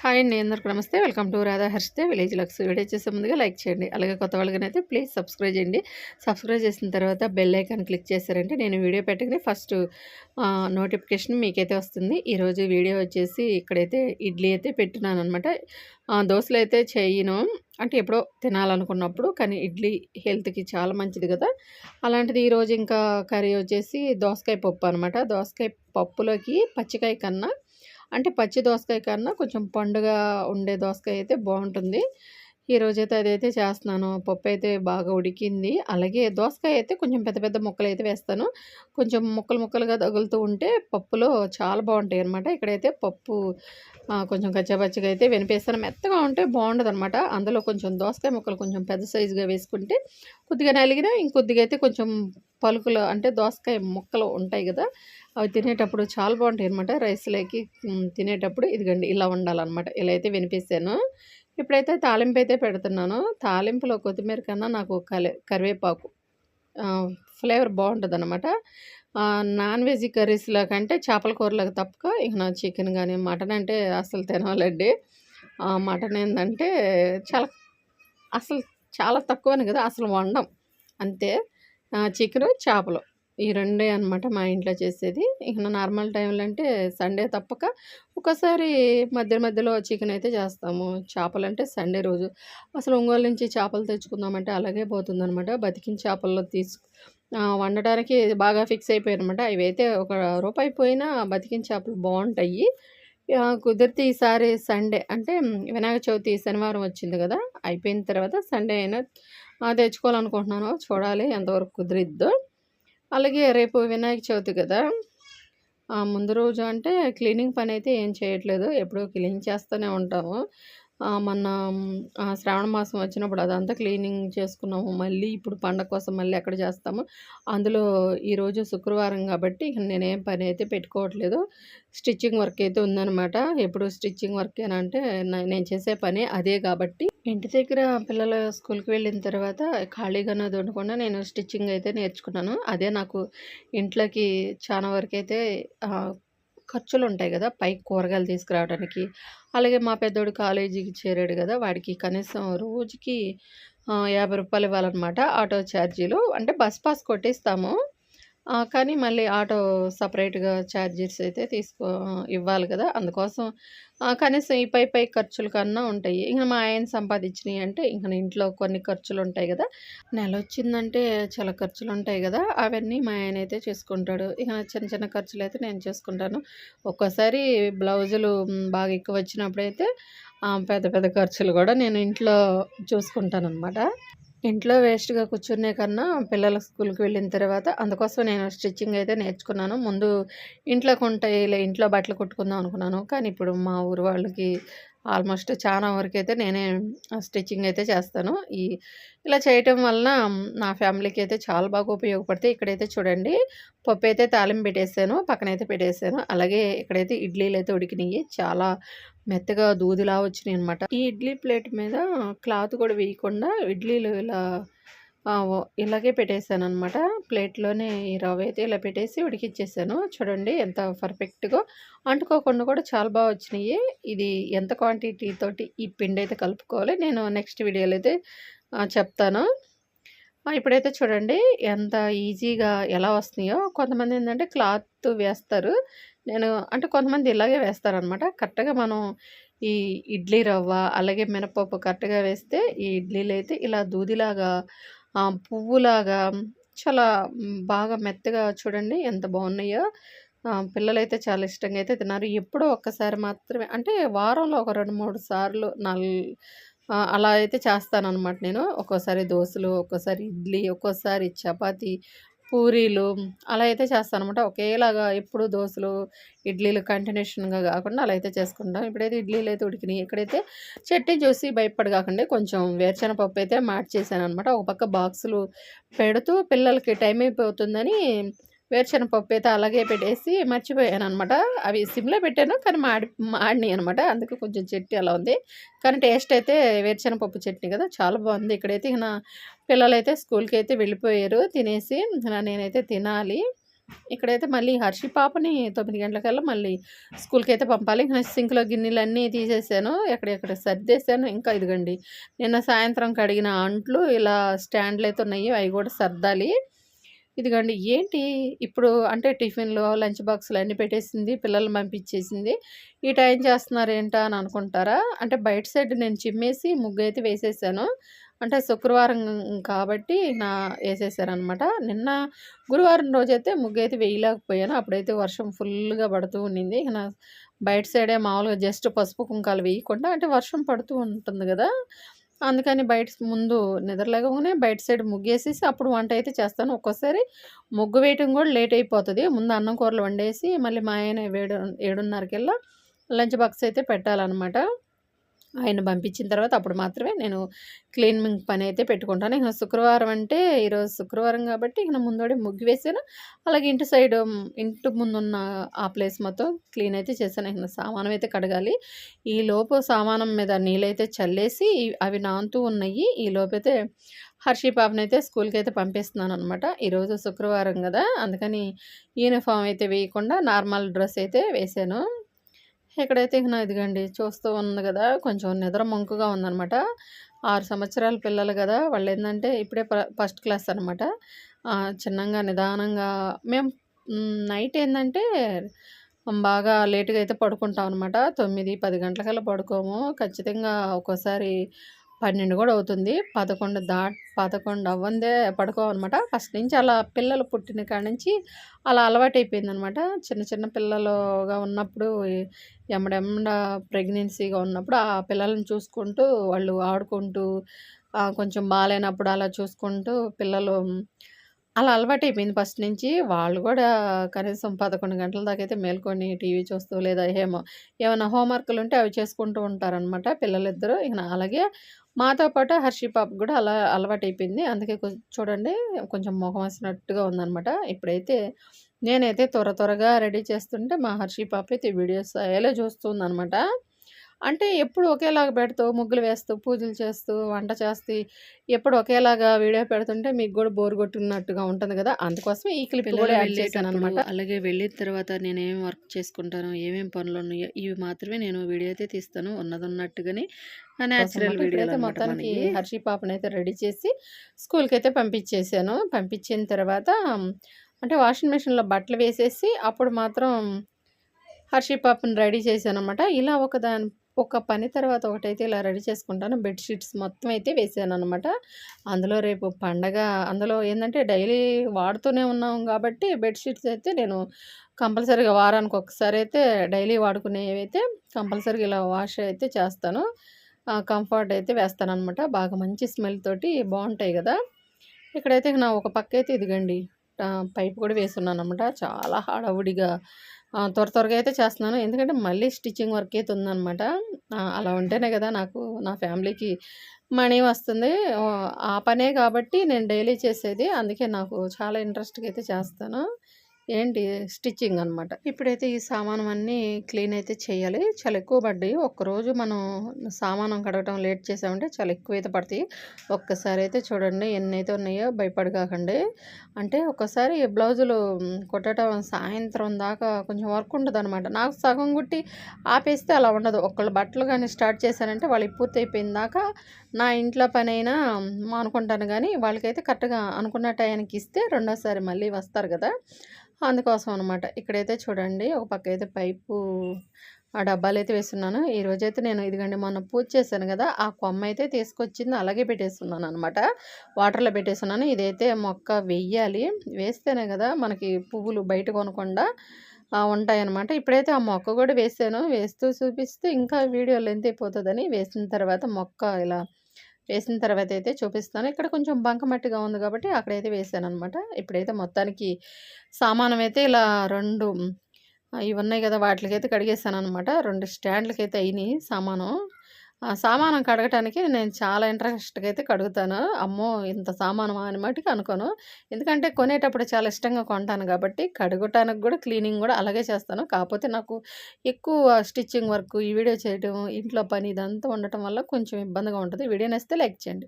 Hi అండి అందరికీ నమస్తే. Welcome to Radha Harshitha village looks. Video చేసే ముందుగా లైక్ చేయండి. అలాగే కొత్త వాళ్ళకనైతే ప్లీజ్ సబ్స్క్రైబ్ చేయండి. సబ్స్క్రైబ్ చేసిన తర్వాత బెల్ ఐకాన్ క్లిక్ చేశారంటే నేను వీడియో పెట్టగానే ఫస్ట్ నోటిఫికేషన్ మీకైతే వస్తుంది. ఈరోజు వీడియో వచ్చేసి ఇక్కడైతే ఇడ్లీ అయితే పెట్టున్నాను అనమాట దోశలు అయితే చేయను. అంటే ఎప్పుడో తినాలనుకున్నప్పుడు కానీ ఇడ్లీ హెల్త్కి చాలా మంచిది కదా. అలాంటిది ఈరోజు ఇంకా కర్రీ వచ్చేసి దోసకాయ పప్పు అనమాట దోసకాయ పప్పులోకి పచ్చికాయ కన్నా అంటే పచ్చి దోసకాయ కన్నా కొంచెం పండుగ ఉండే దోసకాయ అయితే బాగుంటుంది. ఈరోజైతే అదైతే చేస్తున్నాను. పప్పు అయితే బాగా ఉడికింది. అలాగే దోసకాయ అయితే కొంచెం పెద్ద పెద్ద ముక్కలు అయితే వేస్తాను. కొంచెం ముక్కలు ముక్కలుగా తగులుతూ ఉంటే పప్పులో చాలా బాగుంటాయి అనమాట ఇక్కడైతే పప్పు కొంచెం గచ్చబచ్చగా అయితే వినిపిస్తాను. మెత్తగా ఉంటే బాగుండదు అనమాట అందులో కొంచెం దోసకాయ ముక్కలు కొంచెం పెద్ద సైజుగా వేసుకుంటే కొద్దిగా నలిగినా ఇంకొద్దిగా అయితే కొంచెం పలుకులు అంటే దోసకాయ ముక్కలు ఉంటాయి కదా అవి తినేటప్పుడు చాలా బాగుంటాయి అనమాట రైస్లోకి తినేటప్పుడు ఇదిగండి ఇలా ఉండాలన్నమాట. ఇలా అయితే వినిపిస్తాను. ఇప్పుడైతే తాలింపు అయితే పెడుతున్నాను. తాలింపులో కొత్తిమీర కన్నా నాకు కలే కరివేపాకు ఫ్లేవర్ బాగుంటుంది అనమాట నాన్ వెజ్ కర్రీస్లో కంటే చేపల కూరలకు తప్పక ఇక నా చికెన్ కానీ మటన్ అంటే అసలు తినాలండి. మటన్ ఏంటంటే చాలా అసలు చాలా తక్కువని కదా అసలు వండం. అంతే. చికెను చేపలు. ఈ రెండే అనమాట మా ఇంట్లో చేసేది. ఇక నార్మల్ టైంలో అంటే సండే తప్పక ఒకసారి మధ్య మధ్యలో చికెన్ అయితే చేస్తాము. చేపలు అంటే సండే రోజు. అసలు ఒంగోలు నుంచి చేపలు తెచ్చుకుందామంటే అలాగే పోతుందనమాట బతికిన చేపల్లో తీసుకు వండడానికి బాగా ఫిక్స్ అయిపోయాయి అనమాట ఇవైతే ఒక రూపాయి పోయినా బతికిన చేపలు బాగుంటాయి. కుదిరితే ఈసారి సండే అంటే వినాయక చవితి శనివారం వచ్చింది కదా అయిపోయిన తర్వాత సండే అయినా తెచ్చుకోవాలనుకుంటున్నాను. చూడాలి ఎంతవరకు కుదిరిద్దో. అలాగే రేపు వినాయక చవితి కదా. ముందు రోజు అంటే క్లీనింగ్ పని అయితే ఏం చేయట్లేదు. ఎప్పుడూ క్లీన్ చేస్తూనే ఉంటాము. మొన్న శ్రావణ మాసం వచ్చినప్పుడు అదంతా క్లీనింగ్ చేసుకున్నాము. మళ్ళీ ఇప్పుడు పండగ కోసం మళ్ళీ ఎక్కడ చేస్తాము? అందులో ఈరోజు శుక్రవారం కాబట్టి నేనేం పని అయితే పెట్టుకోవట్లేదు. స్టిచ్చింగ్ వర్క్ అయితే ఉందనమాట ఎప్పుడు స్టిచ్చింగ్ వర్క్ అంటే నేను చేసే పని అదే కాబట్టి. ఇంటి దగ్గర పిల్లలు స్కూల్కి వెళ్ళిన తర్వాత ఖాళీగానే దొండకుండా నేను స్టిచ్చింగ్ అయితే నేర్చుకున్నాను. అదే నాకు ఇంట్లోకి చాలా వరకు అయితే ఖర్చులు ఉంటాయి కదా పైకి కూరగాయలు తీసుకురావడానికి అలాగే మా పెద్దోడు కాలేజీకి చేరాడు కదా వాడికి కనీసం రోజుకి యాభై రూపాయలు ఇవ్వాలన్నమాట ఆటో ఛార్జీలు. అంటే బస్ పాస్ కొట్టిస్తాము. కానీ మళ్ళీ ఆటో సపరేట్గా ఛార్జెస్ అయితే తీసుకో ఇవ్వాలి కదా. అందుకోసం కనీసం ఈ పై పై ఖర్చుల కన్నా ఉంటాయి. ఇంక మా ఆయన సంపాదించినాయి అంటే ఇంక ఇంట్లో కొన్ని ఖర్చులు ఉంటాయి కదా. నెల వచ్చిందంటే చాలా ఖర్చులు ఉంటాయి కదా. అవన్నీ మా ఆయన అయితే చేసుకుంటాడు. ఇక చిన్న చిన్న ఖర్చులు అయితే నేను చేసుకుంటాను. ఒక్కోసారి బ్లౌజులు బాగా ఎక్కువ వచ్చినప్పుడైతే పెద్ద పెద్ద ఖర్చులు కూడా నేను ఇంట్లో చూసుకుంటాను అనమాట ఇంట్లో వేస్ట్గా కూర్చునే కన్నా పిల్లల స్కూల్కి వెళ్ళిన తర్వాత అందుకోసం నేను స్టిచ్చింగ్ అయితే నేర్చుకున్నాను. ముందు ఇంట్లోకి ఉంటాయి ఇలా ఇంట్లో బట్టలు కుట్టుకుందాం అనుకున్నాను. కానీ ఇప్పుడు మా ఊరు వాళ్ళకి ఆల్మోస్ట్ చాలా వరకు అయితే నేనే స్టిచ్చింగ్ అయితే చేస్తాను. ఈ ఇలా చేయటం వలన నా ఫ్యామిలీకి అయితే చాలా బాగా ఉపయోగపడతాయి. ఇక్కడైతే చూడండి పప్పు అయితే తాలింపు పెట్టేసాను పక్కనైతే పెట్టేసాను. అలాగే ఇక్కడైతే ఇడ్లీలు అయితే ఉడికినాయి చాలా మెత్తగా దూదిలా వచ్చినాయి అనమాట ఈ ఇడ్లీ ప్లేట్ మీద క్లాత్ కూడా వేయకుండా ఇడ్లీలు ఇలా ఇలాగే పెట్టేశాను అనమాట ప్లేట్లోనే ఈ రవ్వ అయితే ఇలా పెట్టేసి ఉడికిచ్చేసాను. చూడండి ఎంత పర్ఫెక్ట్గా అంటుకోకుండా కూడా చాలా బాగా వచ్చినాయి. ఇది ఎంత క్వాంటిటీ తోటి ఈ పిండి అయితే కలుపుకోవాలి నేను నెక్స్ట్ వీడియోలో అయితే చెప్తాను. ఇప్పుడైతే చూడండి ఎంత ఈజీగా ఎలా వస్తున్నాయో. కొంతమంది ఏంటంటే క్లాత్ వేస్తారు. నేను అంటే కొంతమంది ఇలాగే వేస్తారనమాట. కరెక్ట్గా మనం ఈ ఇడ్లీ రవ్వ అలాగే మినపప్పు కరెక్ట్గా వేస్తే ఈ ఇడ్లీలు అయితే ఇలా దూదిలాగా పువ్వులాగా చాలా బాగా మెత్తగా చూడండి ఎంత బాగున్నాయో. పిల్లలైతే చాలా ఇష్టంగా అయితే తిన్నారు. ఎప్పుడో ఒక్కసారి మాత్రమే అంటే వారంలో ఒక రెండు మూడు సార్లు నల్ అలా అయితే చేస్తానన్నమాట నేను. ఒక్కోసారి దోశలు ఒక్కోసారి ఇడ్లీ ఒక్కోసారి చపాతి పూరీలు అలా అయితే చేస్తాను అనమాట ఒకేలాగా ఎప్పుడు దోశలు ఇడ్లీలు కంటిన్యూషన్గా కాకుండా అలా అయితే చేసుకుంటాం. ఇప్పుడైతే ఇడ్లీలు అయితే ఉడికినాయి. ఇక్కడైతే చట్నీ చూసి భయపడి కాకుండా కొంచెం వేరుశనగపప్పు అయితే మార్చేసాను అనమాట ఒక పక్క బాక్సులు పెడుతూ పిల్లలకి టైం అయిపోతుందని వేరుశనగపప్పు అయితే అలాగే పెట్టేసి మర్చిపోయాను అనమాట అవి సిమ్లో పెట్టాను కానీ మాడి మాడినాయి అనమాట అందుకే కొంచెం చట్నీ అలా ఉంది. కానీ టేస్ట్ అయితే వేరుశనగపప్పు చట్నీ కదా చాలా బాగుంది. ఇక్కడైతే నా పిల్లలైతే స్కూల్కి అయితే వెళ్ళిపోయారు తినేసి నేనైతే తినాలి. ఇక్కడైతే మళ్ళీ హర్షి పాపని తొమ్మిది గంటలకల్లా మళ్ళీ స్కూల్కి అయితే పంపాలి. ఇంకా సింక్లో గిన్నెలన్నీ తీసేసాను ఎక్కడెక్కడ సర్దేశాను ఇంకా ఇదిగండి. నిన్న సాయంత్రం కడిగిన అంట్లు ఇలా స్టాండ్లు అయితే ఉన్నాయి అవి కూడా సర్దాలి. ఇదిగోండి ఏంటి ఇప్పుడు అంటే టిఫిన్లు లంచ్ బాక్సులు అన్నీ పెట్టేసింది పిల్లల్ని పంపించేసింది. ఈ టైం చేస్తున్నారు ఏంటా అని అనుకుంటారా? అంటే బయట సైడ్ నేను చిమ్మేసి ముగ్గు అయితే వేసేసాను. అంటే శుక్రవారం కాబట్టి నా వేసేసారనమాట. నిన్న గురువారం రోజైతే ముగ్గు అయితే వేయలేకపోయాను. అప్పుడైతే వర్షం ఫుల్గా పడుతూ ఉండింది. నా బయట సైడే మామూలుగా జస్ట్ పసుపు కుంకాలు వేయకుండా అంటే వర్షం పడుతూ ఉంటుంది కదా. అందుకని బయట ముందు నిద్రలేగగానే బయట సైడ్ ముగ్గేసేసి అప్పుడు వంట అయితే చేస్తాను. ఒక్కోసారి ముగ్గు వేయటం కూడా లేట్ అయిపోతుంది. ముందు అన్నం కూరలు వండేసి మళ్ళీ మా ఆయన ఏడు ఏడున్నరకెల్లా లంచ్ బాక్స్ అయితే పెట్టాలన్నమాట. ఆయన పంపించిన తర్వాత అప్పుడు మాత్రమే నేను క్లీనింగ్ పని అయితే పెట్టుకుంటాను. ఇక శుక్రవారం అంటే ఈరోజు శుక్రవారం కాబట్టి ఇక ముందోడే ముగ్గు వేసాను. అలాగే ఇంటి సైడ్ ఇంటి ముందున్న ఆ ప్లేస్ మొత్తం క్లీన్ అయితే చేశాను. ఇక సామానం అయితే కడగాలి. ఈ లోపు సామానం మీద నీళ్ళైతే చల్లేసి అవి నాంతూ ఉన్నాయి. ఈ లోపైతే హర్షి పాపనైతే స్కూల్కి అయితే పంపిస్తున్నాను అనమాట ఈరోజు శుక్రవారం కదా అందుకని యూనిఫామ్ అయితే వేయకుండా నార్మల్ డ్రెస్ అయితే వేసాను. ఇక్కడైతే ఇక ఇదిగండి చూస్తూ ఉంది కదా కొంచెం నిద్ర మంకుగా ఉందనమాట ఆరు సంవత్సరాల పిల్లలు కదా వాళ్ళు ఏంటంటే ఇప్పుడే ఫస్ట్ క్లాస్ అనమాట చిన్నగా నిదానంగా మేము నైట్ ఏంటంటే బాగా లేటుగా అయితే పడుకుంటాం అనమాట తొమ్మిది పది గంటలకల్లా పడుకోము. ఖచ్చితంగా ఒక్కోసారి పన్నెండు కూడా అవుతుంది పదకొండు దా పదకొండు అవ్వందే పడుకోవన్నమాట ఫస్ట్ నుంచి అలా పిల్లలు పుట్టిన కాడ నుంచి అలా అలవాటు అయిపోయింది అనమాట చిన్న చిన్న పిల్లలుగా ఉన్నప్పుడు ఎమ్మడెమ్మడ ప్రెగ్నెన్సీగా ఉన్నప్పుడు ఆ పిల్లల్ని చూసుకుంటూ వాళ్ళు ఆడుకుంటూ కొంచెం బాగాలేనప్పుడు అలా చూసుకుంటూ పిల్లలు అలా అలవాటైపోయింది ఫస్ట్ నుంచి. వాళ్ళు కూడా కనీసం పదకొండు గంటల దాకా అయితే మేల్కొని టీవీ చూస్తూ లేదా ఏమో ఏమైనా హోంవర్క్‌లు ఉంటే అవి చేసుకుంటూ ఉంటారనమాట పిల్లలిద్దరూ. ఇక అలాగే మాతో పాటు హర్షి పాప కూడా అలా అలవాటైపోయింది. అందుకే చూడండి కొంచెం మొహం వేసినట్టుగా ఉందనమాట. ఇప్పుడైతే నేనైతే త్వర త్వరగా రెడీ చేస్తుంటే మా హర్షి పాప అయితే వీడియోస్ అయ్యేలా చూస్తుందనమాట. అంటే ఎప్పుడు ఒకేలాగా పెడతావు, ముగ్గులు వేస్తూ, పూజలు చేస్తూ, వంట చేస్తూ, ఎప్పుడు ఒకేలాగా వీడియో పెడుతుంటే మీకు కూడా బోర్ కొట్టున్నట్టుగా ఉంటుంది కదా! అందుకోసమే ఈ క్లిప్ కూడా యాడ్ చేశాననమాట. అలాగే వెళ్ళిన తర్వాత నేనేం వర్క్ చేసుకుంటానో, ఏమేం పనులున్నాయో ఇవి మాత్రమే నేను వీడియో అయితే తీస్తాను. ఉన్నదున్నట్టుగానే నేచురల్ వీడియో అయితే మొత్తానికి హర్షి పాపనైతే రెడీ చేసి స్కూల్‌కైతే పంపించేసాను. పంపించిన తర్వాత అంటే వాషింగ్ మిషన్‌లో బట్టలు వేసేసి అప్పుడు మాత్రం హర్షి పాపని రెడీ చేశాననమాట. ఇలా ఒక దాని ఒక పని తర్వాత ఒకటైతే ఇలా రెడీ చేసుకుంటాను. బెడ్షీట్స్ మొత్తం అయితే వేసాను అనమాట అందులో రేపు పండగ అందులో ఏంటంటే డైలీ వాడుతూనే ఉన్నాం కాబట్టి బెడ్షీట్స్ అయితే నేను కంపల్సరీగా వారానికి ఒకసారి అయితే డైలీ వాడుకునేవి అయితే కంపల్సరీగా ఇలా వాష్ అయితే చేస్తాను. కంఫర్ట్ అయితే వేస్తాను అనమాట బాగా మంచి స్మెల్ తోటి బాగుంటాయి కదా. ఇక్కడైతే నా ఒక పక్క అయితే ఇదిగండి. పైప్ కూడా వేసున్నాను అనమాట చాలా హడావుడిగా త్వర త్వరగా అయితే చేస్తున్నాను. ఎందుకంటే మళ్ళీ స్టిచ్చింగ్ వర్క్ అయితే ఉందనమాట అలా ఉంటేనే కదా నాకు నా ఫ్యామిలీకి మనీ వస్తుంది. ఆ పనే కాబట్టి నేను డైలీ చేసేది. అందుకే నాకు చాలా ఇంట్రెస్ట్గా అయితే చేస్తాను. ఏంటి? స్టిచ్చింగ్ అనమాట ఇప్పుడైతే ఈ సామానం అన్నీ క్లీన్ అయితే చేయాలి. చాలా ఎక్కువ పడ్డాయి. ఒక్కరోజు మనం సామానం కడగటం లేట్ చేసామంటే చాలా ఎక్కువ అయితే పడతాయి. ఒక్కసారి అయితే చూడండి ఎన్ని అయితే ఉన్నాయో భయపడకాకండి అంటే ఒక్కసారి బ్లౌజులు కుట్టడం సాయంత్రం దాకా కొంచెం వర్క్ ఉంటుంది అనమాట నాకు సగం కుట్టి ఆపేస్తే అలా ఉండదు. ఒకళ్ళు బట్టలు కానీ స్టార్ట్ చేశానంటే వాళ్ళకి పూర్తి అయిపోయిన దాకా నా ఇంట్లో పని అయినా అనుకుంటాను కానీ వాళ్ళకైతే కరెక్ట్గా అనుకున్న టయానికి ఇస్తే రెండోసారి మళ్ళీ వస్తారు కదా. అందుకోసం అనమాట ఇక్కడైతే చూడండి ఒక పక్క అయితే పైపు ఆ డబ్బాలు అయితే వేస్తున్నాను ఈరోజైతే నేను ఇదిగండి మొన్న పూజ చేశాను కదా ఆ కొమ్మ అయితే తీసుకొచ్చింది అలాగే పెట్టేస్తున్నాను అనమాట వాటర్లో పెట్టేస్తున్నాను. ఇదైతే మొక్క వెయ్యాలి వేస్తేనే కదా మనకి పువ్వులు బయట కొనకుండా ఉంటాయన్నమాట. ఇప్పుడైతే ఆ మొక్క కూడా వేసాను. వేస్తూ చూపిస్తే ఇంకా వీడియో లెంత్ అయిపోతుందని వేసిన తర్వాత మొక్క ఇలా వేసిన తర్వాత అయితే చూపిస్తాను. ఇక్కడ కొంచెం బంకమట్టిగా ఉంది కాబట్టి అక్కడైతే వేసాను అనమాట ఇప్పుడైతే మొత్తానికి సామానం అయితే ఇలా రెండు ఇవి ఉన్నాయి కదా వాటికైతే కడిగేసాను అనమాట రెండు స్టాండ్లకైతే అయినాయి సామాను. సామానం కడగటానికి నేను చాలా ఇంట్రెస్ట్గా అయితే కడుగుతాను. అమ్మో! ఇంత సామానం అని మటుకు అనుకోను. ఎందుకంటే కొనేటప్పుడు చాలా ఇష్టంగా కొంటాను కాబట్టి కడుగటానికి కూడా క్లీనింగ్ కూడా అలాగే చేస్తాను. కాకపోతే నాకు ఎక్కువ స్టిచ్చింగ్ వర్క్ ఈ వీడియో చేయడం ఇంట్లో పని ఇదంతా ఉండటం వల్ల కొంచెం ఇబ్బందిగా ఉంటుంది. వీడియో నేస్తే లైక్ చేయండి.